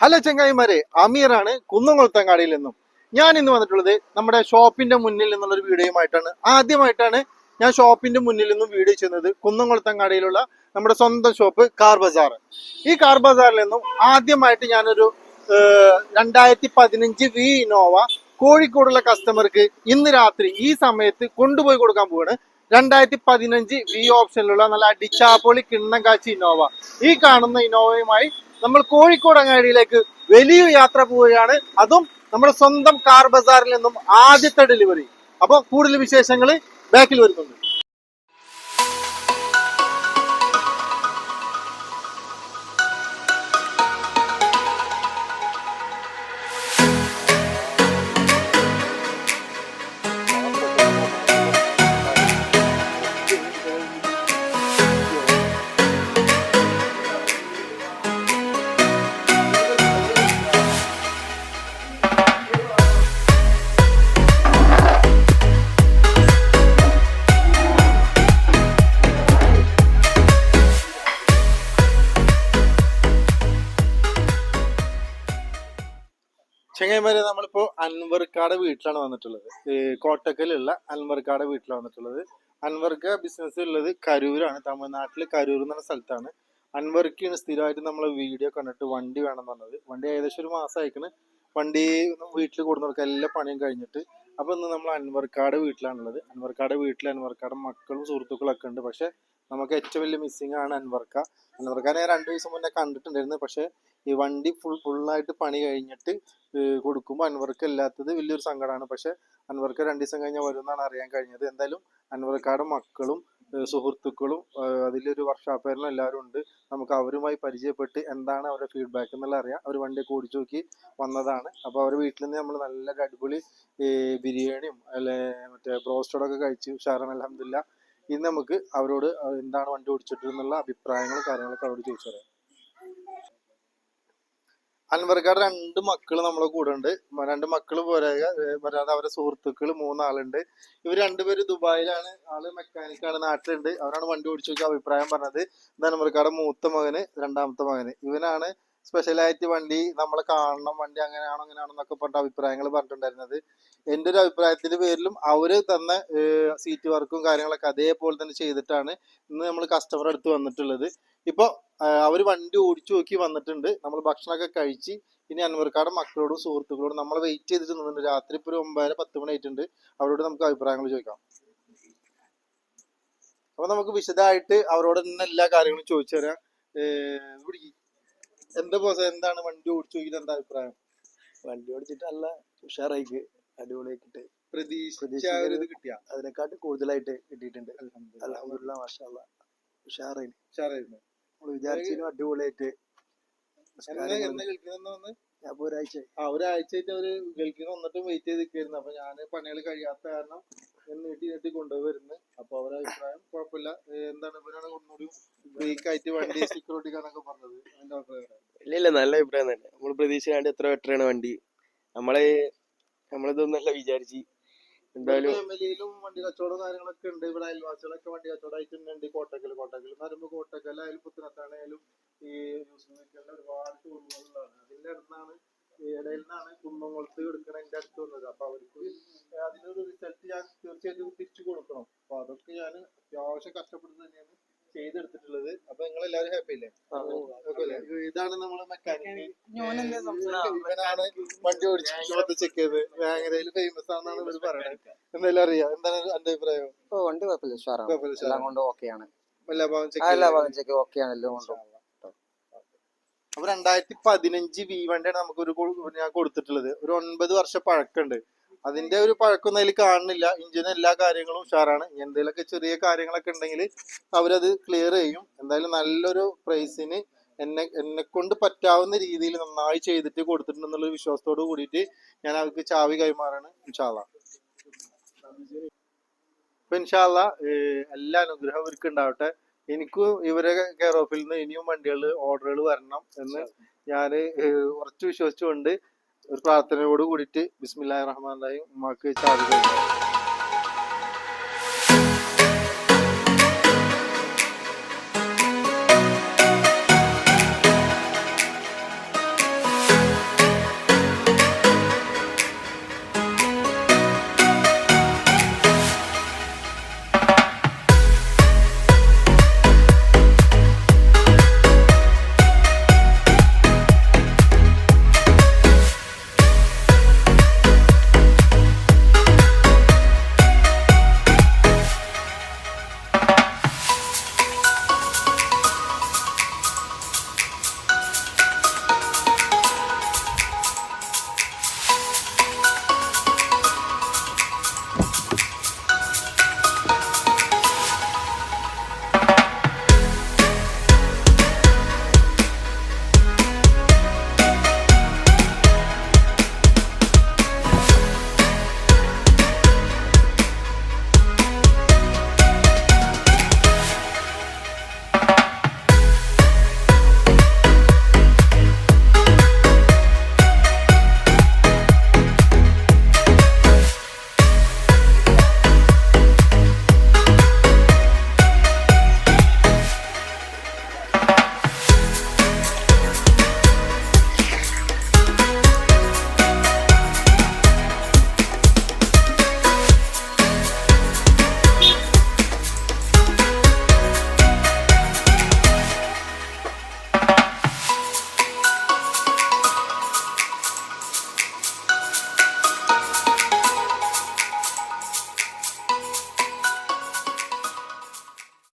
Hello ചങ്ങായിമാരെ അമീറാണ് കുന്നംകുളത്തങ്ങാടിയിൽ നിന്നും. ഞാൻ ഇന്ന് വന്നിട്ടുള്ളത് നമ്മുടെ ഷോപ്പിന്റെ മുന്നിൽ നിന്നുള്ള ഒരു വീഡിയോയുമായിട്ടാണ്. ആദ്യമായിട്ടാണ് ഞാൻ ഷോപ്പിന്റെ മുന്നിൽ നിന്നും വീഡിയോ ചെയ്യുന്നത് കുന്നംകുളത്തങ്ങാടിയിലുള്ള നമ്മുടെ സ്വന്തം ഷോപ്പ് കാർ ബസാർ. ഈ കാർ ബസാറിൽ നിന്നും ആദ്യമായിട്ട് ഞാനൊരു രണ്ടായിരത്തി പതിനഞ്ച് വി ഇന്നോവ കോഴിക്കോടുള്ള കസ്റ്റമർക്ക് ഇന്ന് രാത്രി ഈ സമയത്ത് കൊണ്ടുപോയി കൊടുക്കാൻ പോവാണ്. രണ്ടായിരത്തി പതിനഞ്ച് വി ഓപ്ഷനിലുള്ള നല്ല അടിച്ചാപ്പൊളി കിണ്ണം കാച്ചി ഇന്നോവ. ഈ കാണുന്ന ഇന്നോവയുമായി നമ്മൾ കോഴിക്കോട് അങ്ങാടിയിലേക്ക് വലിയ യാത്ര പോവുകയാണ്. അതും നമ്മുടെ സ്വന്തം കാർ ബസാറിൽ നിന്നും ആദ്യത്തെ ഡെലിവറി അപ്പോൾ കൂടുതൽ വിശേഷങ്ങൾ ബാക്കിൽ വരുന്നുണ്ട്. ചെങ്ങൈമാരെ നമ്മളിപ്പോ അൻവർക്കാട് വീട്ടിലാണ് വന്നിട്ടുള്ളത്. കോട്ടക്കലുള്ള അൻവർക്കാട് വീട്ടിലാണ് വന്നിട്ടുള്ളത്. അൻവർക്ക ബിസിനസ് ഉള്ളത് കരൂരാണ്. തമിഴ്നാട്ടിൽ കരൂർ എന്ന സ്ഥലത്താണ്. അൻവർക്കാണ് സ്ഥിരമായിട്ട് നമ്മൾ വീഡിയോ കണ്ടിട്ട് വണ്ടി വേണം പറഞ്ഞത്. വണ്ടി ഏകദേശം ഒരു മാസം അയക്കണ് വണ്ടി വീട്ടിൽ കൊടുക്കുക എല്ലാ പണിയും കഴിഞ്ഞിട്ട് അപ്പൊ ഇന്ന് നമ്മൾ അൻവർക്കാട് വീട്ടിലാണുള്ളത്. അൻവർക്കാട് വീട്ടിൽ അൻവർക്കാട് മക്കളും സുഹൃത്തുക്കളൊക്കെ ഉണ്ട്. പക്ഷേ നമുക്ക് ഏറ്റവും വലിയ മിസ്സിംഗ് ആണ് അൻവർക്ക അൻവർക്കാനെ രണ്ടു ദിവസം മുന്നേ കണ്ടിട്ടുണ്ടായിരുന്നു. പക്ഷേ ഈ വണ്ടി ഫുൾ ഫുള്ളായിട്ട് പണി കഴിഞ്ഞിട്ട് കൊടുക്കുമ്പോൾ അൻവർക്ക ഇല്ലാത്തത് വലിയൊരു സങ്കടമാണ് പക്ഷേ അൻവർക്ക രണ്ട് ദിവസം കഴിഞ്ഞാൽ വരുമെന്നാണ് അറിയാൻ കഴിഞ്ഞത്. എന്തായാലും അൻവർക്കാട് മക്കളും സുഹൃത്തുക്കളും അതിലൊരു വർഷാപ്പേരിലും എല്ലാവരും ഉണ്ട്. നമുക്ക് അവരുമായി പരിചയപ്പെട്ട് എന്താണ് അവരുടെ ഫീഡ്ബാക്ക് എന്നുള്ള അറിയാം. അവർ വണ്ടിയൊക്കെ ഓടിച്ചു നോക്കി വന്നതാണ്. അപ്പോൾ അവരുടെ വീട്ടിൽ നിന്ന് നമ്മൾ നല്ലൊരു അടിപൊളി ബിരിയാണിയും അല്ലെ മറ്റേ ബ്രോസ്റ്റോടൊക്കെ കഴിച്ചു ഉഷാറാണ് അലഹമില്ല ഇന്ന് നമുക്ക് അവരോട് എന്താണ് വണ്ടി ഓടിച്ചിട്ടുള്ള അഭിപ്രായങ്ങളും കാര്യങ്ങളൊക്കെ അവരോട് ചോദിച്ചു പറയാം അൻവർക്കാട് രണ്ട് മക്കൾ നമ്മളെ കൂടെ ഉണ്ട്. രണ്ട് മക്കൾ പോരായ വരാതെ അവരെ സുഹൃത്തുക്കൾ മൂന്നാളുണ്ട്. ഇവർ രണ്ടുപേര് ദുബായിലാണ്. ആൾ മെക്കാനിക്കാണ്. നാട്ടിലുണ്ട്. അവരാണ് വണ്ടി ഓടിച്ചു നോക്കി അഭിപ്രായം പറഞ്ഞത്. ഇത് മൂത്ത മകന് രണ്ടാമത്തെ മകന്. ഇവനാണ് സ്പെഷ്യലായിട്ട് വണ്ടി നമ്മളെ കാണണം വണ്ടി അങ്ങനെയാണോ അങ്ങനെയാണോ എന്നൊക്കെ പറഞ്ഞ അഭിപ്രായങ്ങൾ പറഞ്ഞിട്ടുണ്ടായിരുന്നത്. എന്റെ ഒരു അഭിപ്രായത്തിന്റെ പേരിലും അവർ തന്ന സീറ്റ് വർക്കും കാര്യങ്ങളൊക്കെ അതേപോലെ തന്നെ ചെയ്തിട്ടാണ് ഇന്ന് നമ്മൾ കസ്റ്റമർ അടുത്ത് വന്നിട്ടുള്ളത്. ഇപ്പൊ അവർ വണ്ടി ഓടിച്ചു നോക്കി വന്നിട്ടുണ്ട്. നമ്മൾ ഭക്ഷണമൊക്കെ കഴിച്ച് ഇനി അൻവർക്കാട് മക്കളോടും സുഹൃത്തുക്കളോടും നമ്മൾ വെയിറ്റ് ചെയ്തിട്ട് നിന്നിട്ടുണ്ട്. രാത്രി ഇപ്പൊ ഒരു ഒമ്പതര പത്ത് മണി ആയിട്ടുണ്ട്. അവരോട് നമുക്ക് അഭിപ്രായങ്ങൾ ചോദിക്കാം. അപ്പൊ നമുക്ക് വിശദമായിട്ട് അവരോട് തന്നെ എല്ലാ കാര്യങ്ങളും ചോദിച്ചു തരാം. എന്താ പോസ എന്താണ് വണ്ടി ഓടിച്ചു നോക്കിയിട്ട് എന്താ അഭിപ്രായം? വണ്ടി ഓടിച്ചിട്ട് നല്ല ഉഷാറായിക്ക് അടിപൊളിയാക്കിട്ട് പ്രതീക്ഷ കിട്ടിയ? അതിനെക്കാട്ടും കൂടുതലായിട്ട് കിട്ടിയിട്ടുണ്ട്. അലഹമുല്ല മാഷാ ഉഷാറായി ഉഷാറായിരുന്നു. നമ്മൾ വിചാരിച്ചതിനും അടിപൊളിയായിട്ട് എന്നാ എന്നാ കളിക്കുന്ന വന്ന് ഞാൻ ഒരാഴ്ച ആ ഒരാഴ്ചയായിട്ട് അവർ ഗൾഫിൽ നിന്ന് വന്നിട്ടും വെയിറ്റ് ചെയ്ത് നിൽക്കായിരുന്നു അപ്പൊ ഞാൻ പണികൾ കഴിയാത്ത കാരണം ഞാൻ നീട്ടി നീട്ടി കൊണ്ടുവരുന്നു അപ്പൊ അവരെ അഭിപ്രായം കുഴപ്പമില്ല. എന്താണ് ഇവരാണ് ഒന്നുകൂടി ബ്രേക്ക് ആയിട്ട് വണ്ടി സെക്യൂരിറ്റി കാരണൊക്കെ പറഞ്ഞത്. അതിന്റെ അഭിപ്രായം? ഇല്ല ഇല്ല. നല്ല അഭിപ്രായം തന്നെ. നമ്മൾ പ്രതീക്ഷിക്കാണ്ട് എത്ര ബെറ്ററാണ് വണ്ടി. നമ്മളെ നമ്മളിതൊന്നല്ല വിചാരിച്ച് എന്തായാലും ഫാമിലിയിലും വണ്ടി കച്ചവടം കാര്യങ്ങളൊക്കെ ഉണ്ട്. ഇവിടെ അയൽവാസികളൊക്കെ വണ്ടി കച്ചവടമായിട്ടുണ്ട് കോട്ടക്കൽ കോട്ടക്കൽ എന്ന് പറയുമ്പോൾ കോട്ടക്കൽ ആയാലും പുത്തനത്താണേലും ഈ മീഡിയകളിൽ ഒരുപാട് ഷോറൂമുകളാണ് അതിന്റെ അടുത്താണ് ഈ ഇടയിൽ നിന്നാണ് കുന്നംകുളത്ത് എടുക്കണ എന്റെ അടുത്ത് വന്നത്. അപ്പൊ അവർക്ക് അതിനൊരു റിസൾട്ട് ഞാൻ തീർച്ചയായിട്ടും തിരിച്ചു കൊടുക്കണം. അപ്പൊ അതൊക്കെ ഞാൻ അത്യാവശ്യം കഷ്ടപ്പെട്ട് തന്നെയാണ്. ചെയ്തെടുത്തിട്ടുള്ളത്. അപ്പൊ നിങ്ങൾ എല്ലാവരും ഹാപ്പി അല്ലേ. ഇതാണ് നമ്മളെ മെക്കാനിക് ഇവനാണ് വണ്ടി ഓടിച്ചു ചെക്ക് ചെയ്ത്. വേങ്ങരയിൽ ഫേമസ് ആണെന്നാണ് ഇവർ പറയുന്നത് എന്തായാലും അറിയാം. എന്താണ് എന്റെ അഭിപ്രായം? ഓ വണ്ടി കുഴപ്പമില്ല ഉഷാറാണ്. എല്ലാം കൊണ്ടും ഓക്കെയാണ് എല്ലാ ഭാഗം ആ എല്ലാ ഭാഗം ചെക്ക് ഓക്കെയാണ് എല്ലാം കൊണ്ടും. അപ്പൊ രണ്ടായിരത്തി പതിനഞ്ച് വി വണ്ടിയാണ് നമുക്ക് ഒരു ഞാൻ കൊടുത്തിട്ടുള്ളത്. ഒരു ഒൻപത് വർഷം പഴക്കമുണ്ട്. അതിന്റെ ഒരു പഴക്കം അതിൽ കാണുന്നില്ല. ഇഞ്ചിന് എല്ലാ കാര്യങ്ങളും ഉഷാറാണ്. എന്തെങ്കിലുമൊക്കെ ചെറിയ കാര്യങ്ങളൊക്കെ ഉണ്ടെങ്കിൽ അവരത് ക്ലിയർ ചെയ്യും. എന്തായാലും നല്ലൊരു പ്രൈസിന് എന്നെ എന്നെ കൊണ്ട് പറ്റാവുന്ന രീതിയിൽ നന്നായി ചെയ്തിട്ട് കൊടുത്തിട്ടുണ്ടെന്നുള്ള വിശ്വാസത്തോട് കൂടിയിട്ട് ഞാൻ അവർക്ക് ചാവി കൈമാറാണ് ഇൻഷാല്ല അപ്പൊ ഇൻഷാല്ല എല്ലാ അനുഗ്രഹം ഇവർക്ക് ഉണ്ടാവട്ടെ. എനിക്കും ഇവരെ കെയർ ഓഫിൽ നിന്ന് ഇനിയും വണ്ടികൾ ഓർഡറുകൾ വരണം എന്ന് ഞാൻ ഉറച്ചു വിശ്വസിച്ചുകൊണ്ട് ഒരു പ്രാർത്ഥനയോട് കൂടിയിട്ട് ബിസ്മില്ലാഹിർ റഹ്മാൻ റഹീം ഉമ്മാക്ക് ചാർജ്